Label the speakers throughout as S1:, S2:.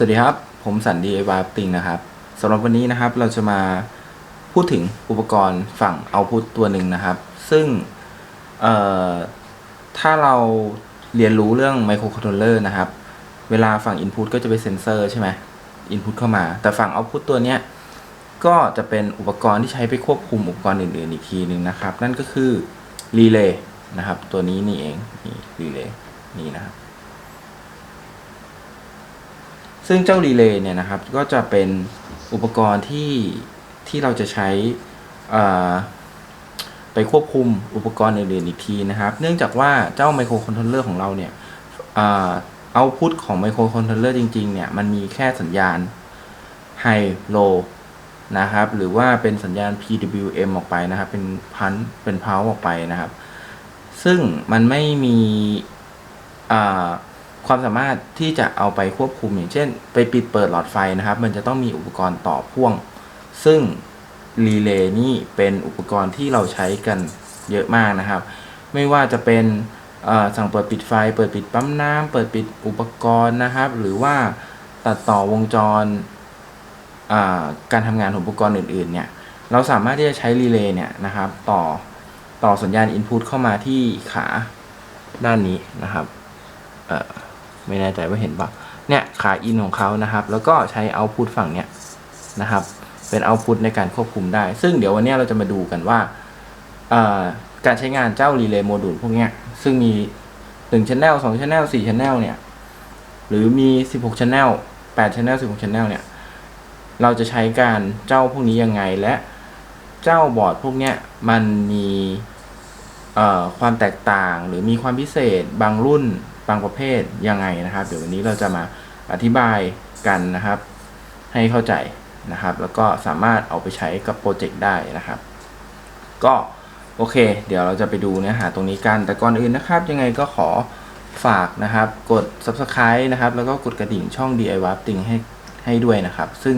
S1: สวัสดีครับ ผมสันดีไอวาติงนะครับสำหรับวันนี้นะครับเราจะมาพูดถึงอุปกรณ์ฝั่งเอาพุตตัวหนึ่งนะครับ ซึ่งถ้าเราเรียนรู้เรื่องไมโครคอนโทรลเลอร์นะครับ เวลาฝั่ง Input ก็จะเป็นเซนเซอร์ใช่ไหม Input เข้ามา แต่ฝั่ง Output ตัวเนี้ยก็จะเป็นอุปกรณ์ที่ใช้ไปควบคุมอุปกรณ์อื่น ๆ อีกทีหนึ่งนะครับ นั่นก็คือรีเลย์นะครับ ตัวนี้นี่เองนี่รีเลย์นี่นะครับ ซึ่งเจ้ารีเลย์เนี่ยนะครับก็จะเป็นอุปกรณ์ที่ที่เราจะใช้อ่าไปควบคุมอุปกรณ์อื่นๆอีกทีนะครับ เนื่องจากว่าเจ้าไมโครคอนโทรลเลอร์ของเราเนี่ยเอาพุตของไมโครคอนโทรลเลอร์จริงๆเนี่ยมันมีแค่สัญญาณ High Low นะครับหรือว่าเป็นสัญญาณ PWM ออกไปนะครับ เป็นพันเป็นเพาออกไปนะครับ ซึ่งมันไม่มีอ่า ความสามารถที่จะเอาไปควบคุมอย่างเช่น ไปปิดเปิดหลอดไฟนะครับ มันจะต้องมีอุปกรณ์ต่อพ่วง ซึ่งรีเลย์นี่เป็นอุปกรณ์ที่เราใช้กันเยอะมากนะครับ ไม่ว่าจะเป็นสั่งเปิดปิดไฟ เปิดปิดปั๊มน้ำเปิดปิดอุปกรณ์นะครับ หรือว่าตัดต่อวงจรการทำงานของอุปกรณ์อื่นๆเนี่ยเราสามารถที่จะใช้รีเลย์เนี่ยนะครับต่อต่อสัญญาณ Input เข้ามาที่ขาด้านนี้นะครับ เอ่อ ไม่แน่ใจว่าเห็นปะเนี่ยขาอินของเขานะครับ แล้วก็ใช้เอาพุตฝั่งเนี้ยนะครับ เป็นเอาพุตในการควบคุมได้ ซึ่งเดี๋ยววันนี้เราจะมาดูกันว่าการใช้งานเจ้ารีเลย์โมดูลพวกเนี้ย ซึ่งมี1 Channel 2 Channel 4 Channel เนี่ย หรือมี 16 Channel 8 Channel 16 Channel เนี่ย เราจะใช้การเจ้าพวกนี้ยังไง และเจ้าบอร์ดพวกเนี้ยมันมีความแตกต่างหรือมีความพิเศษบางรุ่น บางประเภทยังไงนะครับ เดี๋ยววันนี้เราจะมาอธิบายกันนะครับ ให้เข้าใจนะครับ แล้วก็สามารถเอาไปใช้กับโปรเจกต์ได้นะครับ ก็โอเค เดี๋ยวเราจะไปดูเนื้อหาตรงนี้กัน แต่ก่อนอื่นนะครับ ยังไงก็ขอฝากนะครับ กด subscribe นะครับ แล้วก็กดกระดิ่งช่อง DIY ติงให้ให้ด้วยนะครับ ซึ่ง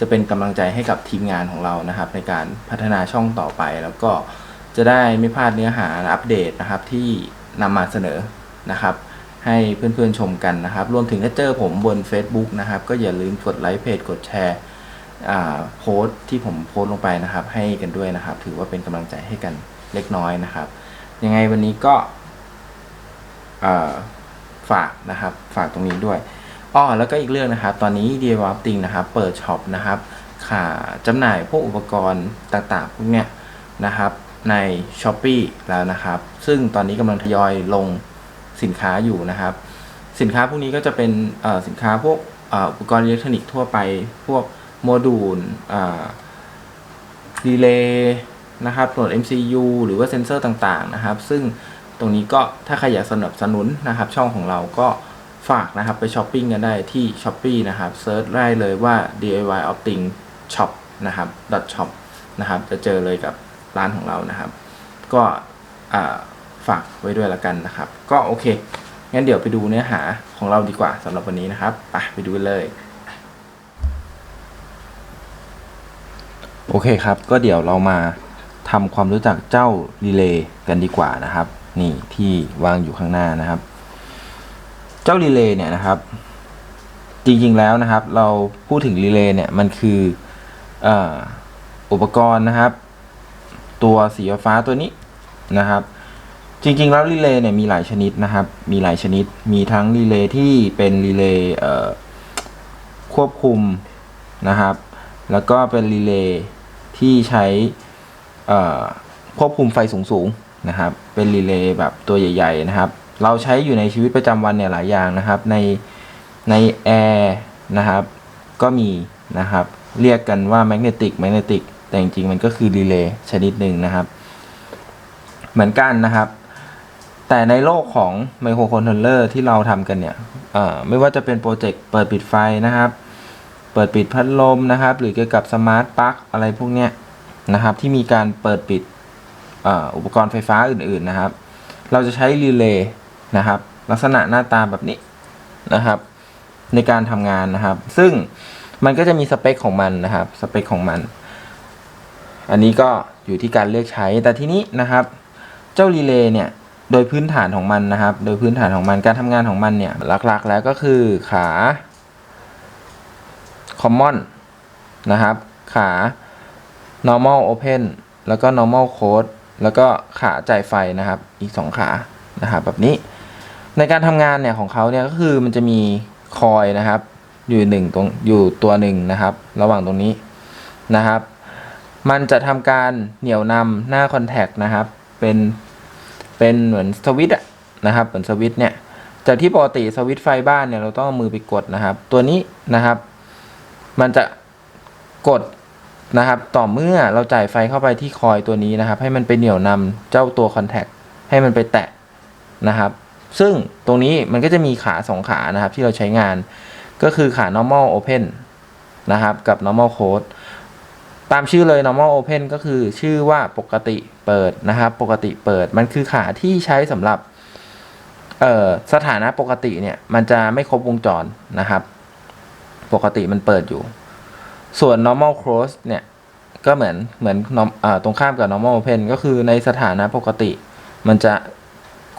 S1: จะเป็นกำลังใจให้กับทีมงานของเรานะครับ ในการพัฒนาช่องต่อไป แล้วก็จะได้ไม่พลาดเนื้อหาอัปเดตนะครับที่นำมาเสนอนะครับ ให้เพื่อนๆชมกันนะครับ รวมถึงถ้าเจอผมบน Facebook นะครับ ก็อย่าลืมกดไลค์เพจกดแชร์อ่าโพสต์ที่ผมโพสต์ลงไปนะครับ ให้กันด้วยนะครับ ถือว่าเป็นกำลังใจให้กันเล็กน้อยนะครับ ยังไงวันนี้ก็อ่าฝากนะครับฝากตรงนี้ด้วยอ้อแล้วก็อีกเรื่องนะครับ ตอนนี้ d i y w a r t i n g นะครับ เปิดช็อปนะครับขาจำหน่ายพวกอุปกรณ์ต่างๆพวกเนี้ยนะครับใน s h อ p e e แล้วนะครับ ซึ่งตอนนี้กำลังทยอยลง สินค้าอยู่นะครับ สินค้าพวกนี้ก็จะเป็นสินค้าพวกอุปกรณ์อิเล็กทรอนิกส์ทั่วไป พวกโมดูลรีเลย์นะครับโหลด MCU หรือว่าเซนเซอร์ต่างๆนะครับ ซึ่งตรงนี้ก็ถ้าใครอยากสนับสนุนนะครับ ช่องของเราก็ฝากนะครับไปช้อปปิ้งกันได้ที่ s h อ p e e นะครับเซิร์ชได้เลยว่า DIY Opting Shop นะครับ .shop นะครับ จะเจอเลยกับร้านของเรานะครับ ก็อ่า ฝากไว้ด้วยละกันนะครับ ก็โอเค งั้นเดี๋ยวไปดูเนื้อหาของเราดีกว่าสำหรับวันนี้นะครับไปไปดูเลย โอเคครับ ก็เดี๋ยวเรามาทำความรู้จักเจ้ารีเลย์กันดีกว่านะครับ นี่ที่วางอยู่ข้างหน้านะครับ เจ้ารีเลย์เนี่ยนะครับ จริงๆแล้วนะครับ เราพูดถึงรีเลย์เนี่ยมันคือออุปกรณ์นะครับ ตัวสีฟ้าตัวนี้นะครับ จริง ๆ แล้วรีเลย์เนี่ยมีหลายชนิดนะครับ มีหลายชนิด มีทั้งรีเลย์ที่เป็นรีเลย์ควบคุมนะครับ แล้วก็เป็นรีเลย์ที่ใช้ควบคุมไฟสูงๆนะครับ เป็นรีเลย์แบบตัวใหญ่ ๆ นะครับ เราใช้อยู่ในชีวิตประจำวันเนี่ยหลายอย่างนะครับ ในในแอร์นะครับ ก็มีนะครับ เรียกกันว่าแมกเนติกแมกเนติกแต่จริงๆมันก็คือรีเลย์ชนิดหนึ่งนะครับ เหมือนกันนะครับ แต่ในโลกของไมโครคอนโทรลเลอร์ที่เราทำกันเนี่ยไม่ว่าจะเป็นโปรเจกต์เปิดปิดไฟนะครับ เปิดปิดพัดลมนะครับ หรือเกี่ยวกับสมาร์ทปลั๊กอะไรพวกเนี้ยนะครับที่มีการเปิดปิดอ่ออุปกรณ์ไฟฟ้าอื่นๆนะครับ เราจะใช้รีเลย์นะครับ ลักษณะหน้าตาแบบนี้นะครับ ในการทำงานนะครับ ซึ่งมันก็จะมีสเปคของมันนะครับสเปคของมัน อันนี้ก็อยู่ที่การเลือกใช้แต่ทีนี้นะครับ เจ้ารีเลย์เนี่ย โดยพื้นฐานของมันนะครับ โดยพื้นฐานของมันการทำงานของมันเนี่ยหลักๆ แล้วก็คือขา common นะครับ ขา normal open แล้วก็ normal close แล้วก็ขาจ่ายไฟนะครับ อีก 2 ขานะครับแบบนี้ ในการทำงานเนี่ยของเขาเนี่ยก็คือมันจะมีคอยนะครับ อยู่หนึ่งตรงอยู่ตัวหนึ่งนะครับ ระหว่างตรงนี้นะครับ มันจะทำการเหนี่ยวนำหน้าคอนแทคนะครับ เป็น เป็นเหมือนสวิตช์นะครับเหมือนสวิตช์เนี่ยจากที่ปกติสวิตช์ไฟบ้านเนี่ยเราต้องเอามือไปกดนะครับ ตัวนี้นะครับ มันจะกดนะครับ ต่อเมื่อเราจ่ายไฟเข้าไปที่คอยตัวนี้นะครับ ให้มันไปเหนี่ยวนำเจ้าตัวคอนแทคให้มันไปแตะนะครับ ซึ่งตรงนี้มันก็จะมีขาสองขานะครับ ที่เราใช้งานก็คือขา normal open นะครับ กับ normal close ตามชื่อเลย normal open ก็คือชื่อว่าปกติ เปิดนะครับ ปกติเปิดมันคือขาที่ใช้สำหรับเอ่อสถานะปกติเนี่ยมันจะไม่ครบวงจรนะครับ ปกติมันเปิดอยู่ ส่วน normal close เนี่ยก็เหมือนเหมือนอตรงข้ามกับ normal open ก็คือในสถานะปกติ มันจะ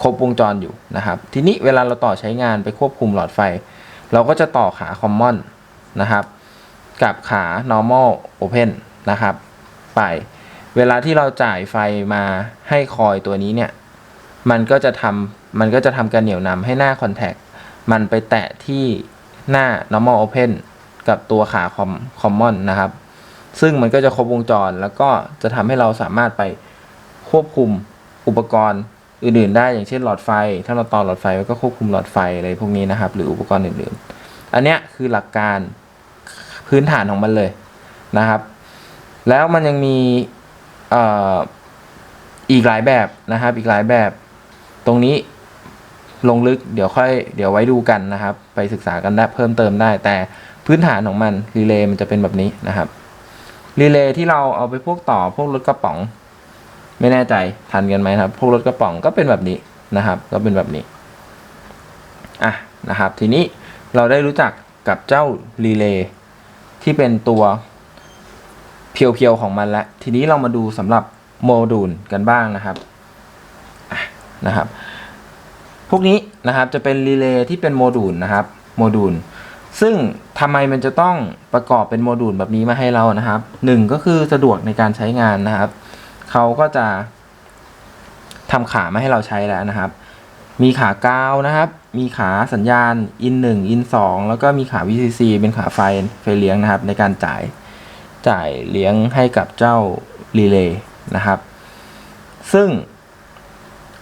S1: ครบวงจรอยู่นะครับ ทีนี้เวลาเราต่อใช้งานไปควบคุมหลอดไฟ เราก็จะต่อขา common นะครับ กับขา normal open นะครับ ไป เวลาที่เราจ่ายไฟมาให้คอยตัวนี้เนี่ย มันก็จะทำมันก็จะทำการเหนี่ยวนำให้หน้า contact มันไปแตะที่หน้า normal open กับตัวขา com common นะครับ ซึ่งมันก็จะครบวงจรแล้วก็จะทำให้เราสามารถไปควบคุมอุปกรณ์อื่นๆ ได้อย่างเช่นหลอดไฟ ถ้าเราต่อหลอดไฟก็ควบคุมหลอดไฟอะไรพวกนี้นะครับ หรืออุปกรณ์อื่นๆ อันเนี้ยคือหลักการพื้นฐานของมันเลยนะครับ แล้วมันยังมี อีกหลายแบบนะครับ อีกหลายแบบ ตรงนี้ลงลึกเดี๋ยวค่อยเดี๋ยวไว้ดูกันนะครับ ไปศึกษากันได้เพิ่มเติมได้ แต่พื้นฐานของมันรีเลย์มันจะเป็นแบบนี้นะครับรีเลย์ที่เราเอาไปพวกต่อพวกรถกระป๋อง ไม่แน่ใจทันกันไหมครับ พวกรถกระป๋องก็เป็นแบบนี้นะครับ ก็เป็นแบบนี้อะนะครับ ทีนี้เราได้รู้จักกับเจ้ารีเลย์ที่เป็นตัว เพียวๆของมันแล้วทีนี้เรามาดูสำหรับโมดูลกันบ้างนะครับะนะครับ พวกนี้นะครับจะเป็นรีเลย์ที่เป็นโมดูลนะครับโมดูลซึ่งทำไมมันจะต้องประกอบเป็นโมดูลแบบนี้มาให้เรานะครับหนึ่งก็คือสะดวกในการใช้งานนะครับ เขาก็จะทำขามาให้เราใช้แล้วนะครับ มีขากาวนะครับ มีขาสัญญาณ in 1 in 2แล้วก็มีขา VCC เป็นขาไฟไฟเลี้ยงนะครับในการจ่าย จ่ายเลี้ยงให้กับเจ้ารีเลย์นะครับ ซึ่ง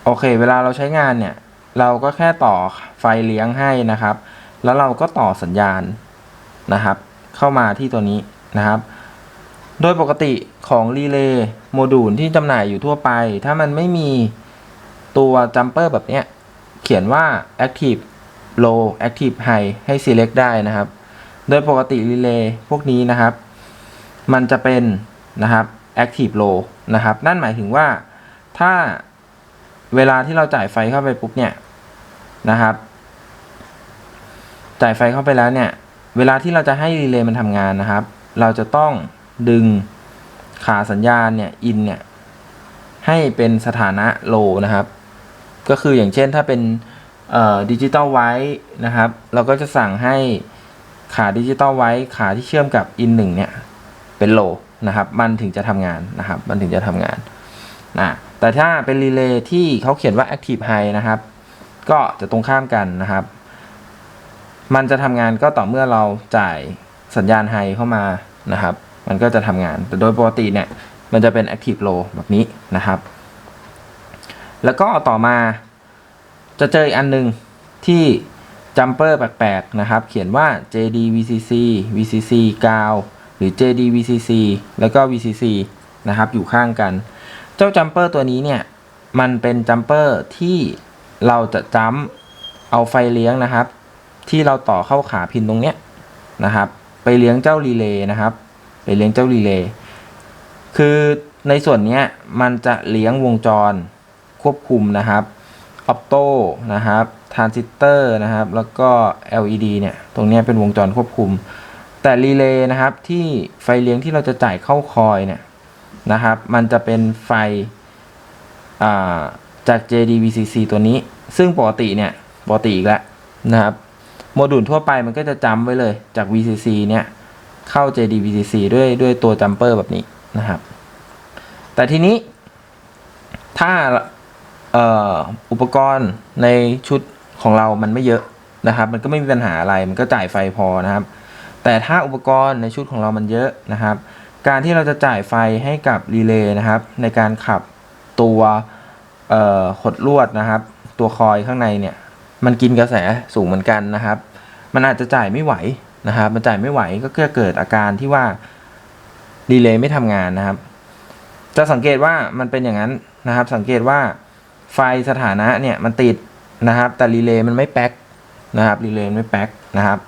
S1: โอเค เวลาเราใช้งานเนี่ย เราก็แค่ต่อไฟเลี้ยงให้นะครับ แล้วเราก็ต่อสัญญาณนะครับ เข้ามาที่ตัวนี้นะครับ โดยปกติของรีเลย์โมดูลที่จำหน่ายอยู่ทั่วไป ถ้ามันไม่มีตัวจัมเปอร์แบบเนี้ยเขียนว่า active low active high ให้ select ได้นะครับ โดยปกติรีเลย์พวกนี้นะครับ มันจะเป็นนะครับ active low นะครับ นั่นหมายถึงว่าถ้าเวลาที่เราจ่ายไฟเข้าไปปุ๊บเนี่ยนะครับ จ่ายไฟเข้าไปแล้วเนี่ย เวลาที่เราจะให้รีเลย์มันทำงานนะครับ เราจะต้องดึงขาสัญญาณเนี่ย in เนี่ยให้เป็นสถานะ low นะครับ ก็คืออย่างเช่นถ้าเป็นดิจิตอลไว้นะครับ เราก็จะสั่งให้ขาดิจิตอลไว้ขาที่เชื่อมกับ in 1เนี่ย เป็น low นะครับ มันถึงจะทำงานนะครับ มันถึงจะทำงานนะแต่ถ้าเป็นรีเลย์ที่เขาเขียนว่า active high นะครับ ก็จะตรงข้ามกันนะครับ มันจะทำงานก็ต่อเมื่อเราจ่ายสัญญาณไฮเข้ามานะครับ มันก็จะทำงาน แต่โดยปกติเนี่ย มันจะเป็น active low แบบนี้นะครับ แล้วก็ต่อมาจะเจออีกอันหนึ่งที่จัมเปอร์แปลกๆนะครับ เขียนว่า JD VCC VCC กาว รือ JD VCC แล้วก็ VCC นะครับ อยู่ข้างกัน เจ้าจัมเปอร์ตัวนี้เนี่ย มันเป็นจัมเปอร์ที่เราจะจัมเอาไฟเลี้ยงนะครับ ที่เราต่อเข้าขาพินตรงเนี้ยนะครับ ไปเลี้ยงเจ้ารีเลย์นะครับ ไปเลี้ยงเจ้ารีเลย์คือในส่วนเนี้ยมันจะเลี้ยงวงจรควบคุมนะครับออปโตนะครับทรานซิสเตอร์นะครับ แล้วก็ LED เนี่ย ตรงเนี้ยเป็นวงจรควบคุม แต่รีเลย์นะครับที่ไฟเลี้ยงที่เราจะจ่ายเข้าคอยเนี่ยนะครับ มันจะเป็นไฟาจาก JDVCC ตัวนี้ ซึ่งปกติเนี่ยปกติอีกแล้วนะครับ โมดูลทั่วไปมันก็จะจำไว้เลยจาก VCC เนี่ยเข้า JDBCC ด้วยด้วยตัวจัมเปอร์แบบนี้นะครับ แต่ทีนี้ ถ้าอุปกรณ์ในชุดของเรามันไม่เยอะนะครับ มันก็ไม่มีปัญหาอะไรมันก็จ่ายไฟพอนะครับ แต่ถ้าอุปกรณ์ในชุดของเรามันเยอะนะครับ การที่เราจะจ่ายไฟให้กับรีเลย์นะครับ ในการขับตัวขดลวดนะครับ ตัวคอยข้างในเนี่ย มันกินกระแสสูงเหมือนกันนะครับ มันอาจจะจ่ายไม่ไหวนะครับ มันจ่ายไม่ไหวก็เกิดอาการที่ว่ารีเลย์ไม่ทำงานนะครับ จะสังเกตว่ามันเป็นอย่างนั้นนะครับ สังเกตว่าไฟสถานะเนี่ยมันติดนะครับ แต่รีเลย์มันไม่แป๊กนะครับรีเลย์ไม่แป๊กนะครับ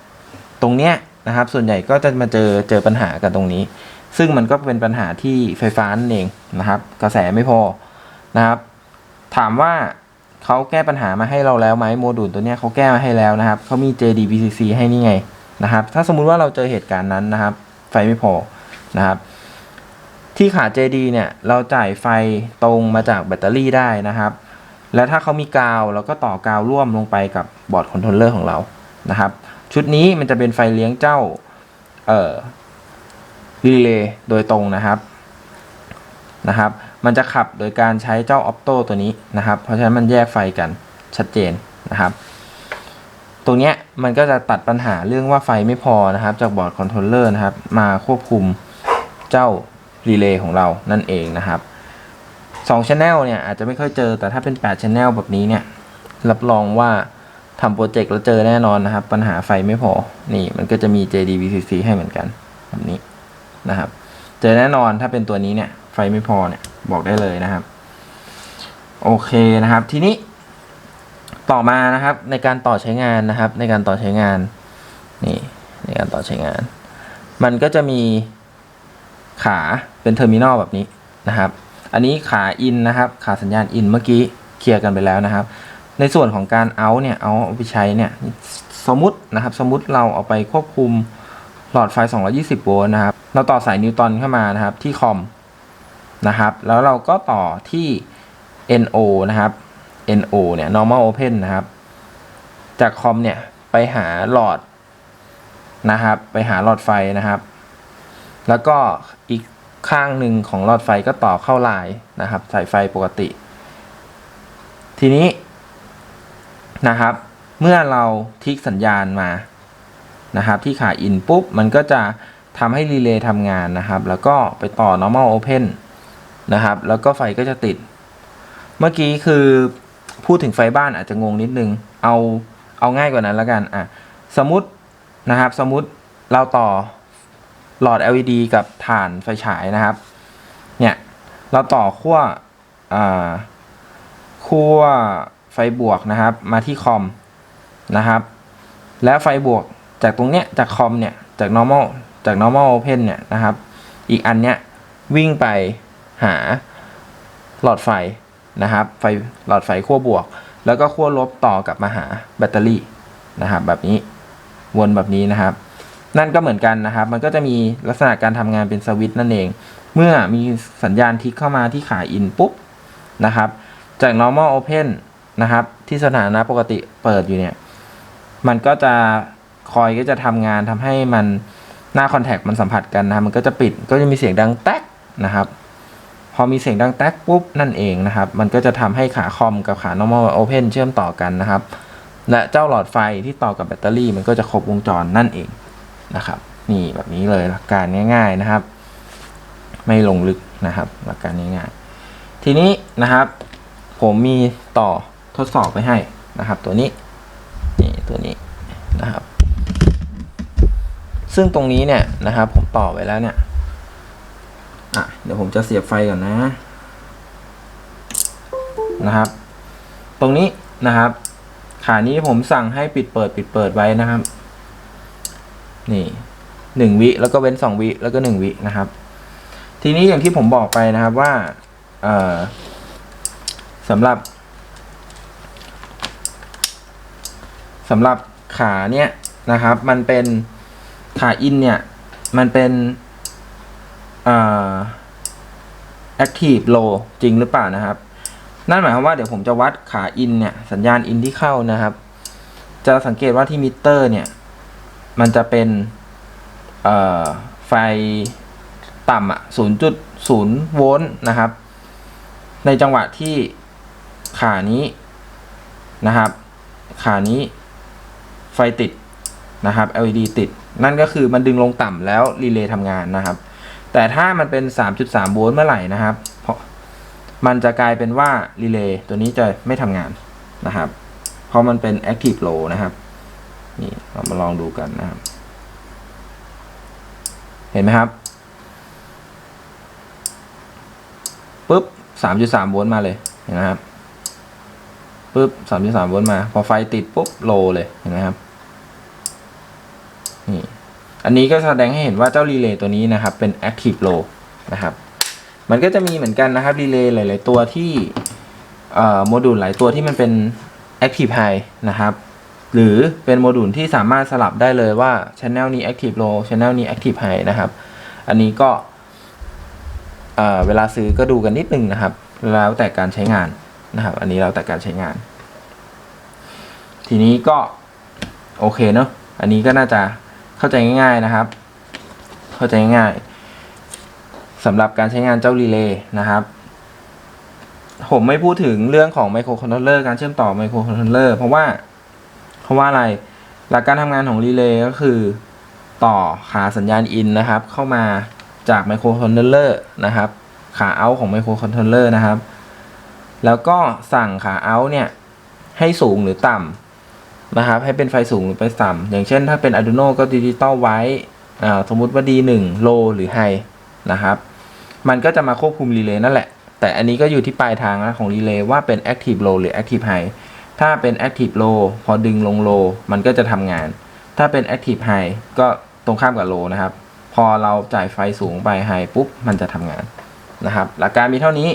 S1: ตรงเนี้ย นะครับ ส่วนใหญ่ก็จะมาเจอเจอปัญหากันตรงนี้ ซึ่งมันก็เป็นปัญหาที่ไฟฟ้านั่นเองนะครับ กระแสไม่พอนะครับ ถามว่าเขาแก้ปัญหามาให้เราแล้วไหมโมดูลตัวเนี้ยเขาแก้มาให้แล้วนะครับเขามี JDBCC ให้นี่ไงนะครับ ถ้าสมมุติว่าเราเจอเหตุการณ์นั้นนะครับ ไฟไม่พอนะครับ ที่ขา JD เนี่ยเราจ่ายไฟตรงมาจากแบตเตอรี่ได้นะครับ แล้วถ้าเขามีกาวเราก็ต่อกาวร่วมลงไปกับบอร์ดคอนโทรลเลอร์ของเรานะครับ ชุดนี้มันจะเป็นไฟเลี้ยงเจ้าเอ่อรีเลย์โดยตรงนะครับนะครับ มันจะขับโดยการใช้เจ้าออ t โตตัวนี้นะครับ เพราะฉะนั้นมันแยกไฟกันชัดเจนนะครับ ตรงเนี้ยมันก็จะตัดปัญหาเรื่องว่าไฟไม่พอนะครับ จากบอร์ดคอนโทรลเลอร์นะครับ มาควบคุมเจ้ารีเลย์ของเรานั่นเองนะครับ2 Channel เนี่ยอาจจะไม่ค่อยเจอแต่ถ้าเป็น8 Channel แบบนี้เนี่ยรับรองว่า ทำโปรเจกต์แล้วเจอแน่นอนนะครับ ปัญหาไฟไม่พอ นี่มันก็จะมี JDVCC ให้เหมือนกันแบบนี้นะครับ เจอแน่นอนถ้าเป็นตัวนี้เนี่ย ไฟไม่พอเนี่ยบอกได้เลยนะครับ โอเคนะครับ ทีนี้ ต่อมานะครับในการต่อใช้งานนะครับ ในการต่อใช้งาน นี่ในการต่อใช้งาน มันก็จะมีขาเป็นเทอร์มินอลแบบนี้นะครับ อันนี้ขาอินนะครับ ขาสัญญาณอินเมื่อกี้เคลียร์กันไปแล้วนะครับ ในส่วนของการเอาเนี่ยเอาไปใช้เนี่ยสมมตินะครับสมมติเราเอาไปควบคุมหลอดไฟ 220 โวลต์นะครับ เราต่อสายนิวตันเข้ามานะครับที่คอมนะครับ แล้วเราก็ต่อที่ NO นะครับ NO เนี่ย normal open นะครับ จากคอมเนี่ยไปหาหลอดนะครับ ไปหาหลอดไฟนะครับ แล้วก็อีกข้างหนึ่งของหลอดไฟก็ต่อเข้าลายนะครับ สายไฟปกติ ทีนี้ นะครับ เมื่อเราทิกสัญญาณมานะครับ ที่ขาอินปุ๊บ มันก็จะทำให้รีเลย์ทำงานนะครับ แล้วก็ไปต่อ normal open นะครับ แล้วก็ไฟก็จะติด เมื่อกี้คือพูดถึงไฟบ้านอาจจะงงนิดนึง เอาเอาง่ายกว่านั้นแล้วกันอะสมมตินะครับ สมมติเราต่อหลอด LED กับถ่านไฟฉายนะครับ เนี่ย เราต่อขั้วอ่าขั้ว ไฟบวกนะครับ มาที่คอมนะครับ แล้วไฟบวกจากตรงเนี้ยจากคอมเนี่ยจาก normal จาก normal open เนี่ยนะครับ อีกอันเนี้ยวิ่งไปหาหลอดไฟนะครับ ไฟหลอดไฟขั้วบวก แล้วก็ขั้วลบต่อกลับมาหาแบตเตอรี่นะครับ แบบนี้วนแบบนี้นะครับ นั่นก็เหมือนกันนะครับ มันก็จะมีลักษณะการทำงานเป็นสวิตช์นั่นเอง เมื่อมีสัญญาณทิกเข้ามาที่ขาอินปุ๊บนะครับ จาก normal open นะครับ ที่สถานะปกติเปิดอยู่เนี่ย มันก็จะคอยก็จะทำงานทำให้มันหน้าคอนแทคมันสัมผัสกันนะมันก็จะปิดก็จะมีเสียงดังแต๊กนะครับ พอมีเสียงดังแต๊กปุ๊บนั่นเองนะครับ มันก็จะทำให้ขาคอมกับขา normal open เชื่อมต่อกันนะครับ และเจ้าหลอดไฟที่ต่อกับแบตเตอรี่ มันก็จะครบวงจรนั่นเองนะครับ นี่แบบนี้เลยหลักการง่าย ๆนะครับ ไม่ลงลึกนะครับ หลักการง่ายๆทีนี้นะครับ ผมมีต่อ ทดสอบไปให้นะครับ ตัวนี้นี่ตัวนี้นะครับ ซึ่งตรงนี้เนี่ยนะครับ ผมต่อไว้แล้วเนี่ยอะเดี๋ยวผมจะเสียบไฟก่อนนะนะครับ ตรงนี้นะครับ ขานี้ผมสั่งให้ปิดเปิดปิดเปิดไว้นะครับ นี่หนึ่งวิแล้วก็เว้นสองวิแล้วก็หนึ่งวินะครับ ทีนี้อย่างที่ผมบอกไปนะครับว่าเออสำหรับ สำหรับขาเนี่ยนะครับ มันเป็นขาอินเนี่ย มันเป็นอ่อ active low จริงหรือเปล่านะครับ นั่นหมายความว่าเดี๋ยวผมจะวัดขาอินเนี่ยสัญญาณอินที่เข้านะครับ จะสังเกตว่าที่มิเตอร์เนี่ย มันจะเป็นเอ่อไฟต่ำอะ0.0โวลต์นะครับ ในจังหวะที่ขานี้นะครับ ขานี้ ไฟติดนะครับ LED ติด นั่นก็คือมันดึงลงต่ำแล้วรีเลย์ทำงานนะครับ แต่ถ้ามันเป็น 3.3 โวลต์เมื่อไหร่นะครับเพราะมันจะกลายเป็นว่ารีเลย์ตัวนี้จะไม่ทำงานนะครับ เพราะมันเป็น active low นะครับ นี่เรามาลองดูกันนะครับ เห็นไหมครับปุ๊บ 3.3 โวลต์มาเลยเห็นไหมครับปุ๊บ 3.3 โวลต์มา พอไฟติดปุ๊บโลเลยเห็นไหมครับ นี่อันนี้ก็แสดงให้เห็นว่าเจ้ารีเลย์ตัวนี้นะครับเป็น active low นะครับ มันก็จะมีเหมือนกันนะครับรีเลย์หลาย ๆ ตัวที่โมดูลหลายตัวที่มันเป็น active high นะครับ หรือเป็นโมดูลที่สามารถสลับได้เลยว่า channel นี้ active low channel นี้ active high นะครับ อันนี้ก็เอ่อเวลาซื้อก็ดูกันนิดนึงนะครับ แล้วแต่การใช้งานนะครับ อันนี้แล้วแต่การใช้งาน ทีนี้ก็ โอเคเนาะอันนี้ก็น่าจะ เข้าใจง่ายๆนะครับ เข้าใจง่ายๆสำหรับการใช้งานเจ้ารีเลย์นะครับ ผมไม่พูดถึงเรื่องของไมโครคอนโทรลเลอร์การเชื่อมต่อไมโครคอนโทรลเลอร์เพราะว่าเพราะว่าอะไรหลักการทำงานของรีเลย์ก็คือต่อขาสัญญาณอินนะครับ เข้ามาจากไมโครคอนโทรลเลอร์นะครับ ขาเอาของไมโครคอนโทรลเลอร์นะครับ แล้วก็สั่งขาเอาเนี่ยให้สูงหรือต่ำ นะครับ ให้เป็นไฟสูงหรือไฟต่ำอย่างเช่น ถ้าเป็น Arduino ก็ดิจิตอลไว้สมมุติว่า D1 low หรือ high นะครับ มันก็จะมาควบคุมรีเลย์นั่นแหละ แต่อันนี้ก็อยู่ที่ปลายทางนะของรีเลย์ว่าเป็น active low หรือ active high ถ้าเป็น active low พอดึงลง low มันก็จะทำงาน ถ้าเป็น active high ก็ตรงข้ามกับ low นะครับ พอเราจ่ายไฟสูงไป high ปุ๊บ มันจะทำงานนะครับ หลักการมีเท่านี้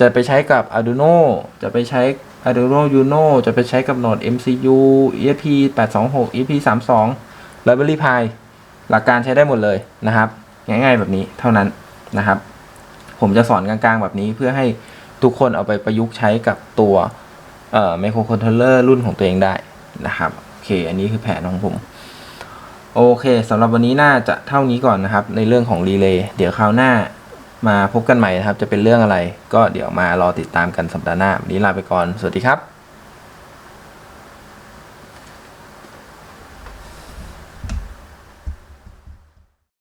S1: จะไปใช้กับ Arduino จะไปใช้ Arduino Uno จะไปใช้กับโหนด MCU ESP 826 ESP 32 Raspberry Pi หลักการใช้ได้หมดเลยนะครับ ง่ายๆแบบนี้เท่านั้นนะครับ ผมจะสอนกลางๆแบบนี้เพื่อให้ทุกคนเอาไปประยุกต์ใช้กับตัวเอ่อไมโครคอนโทรลเลอร์รุ่นของตัวเองได้นะครับ โอเค อันนี้คือแผนของผม โอเคสำหรับวันนี้น่าจะเท่านี้ก่อนนะครับ ในเรื่องของรีเลย์เดี๋ยวคราวหน้า มาพบกันใหม่นะครับ จะเป็นเรื่องอะไร ก็เดี๋ยวมารอติดตามกันสัปดาห์หน้าวันนี้ลาไปก่อน สวัสดีครับ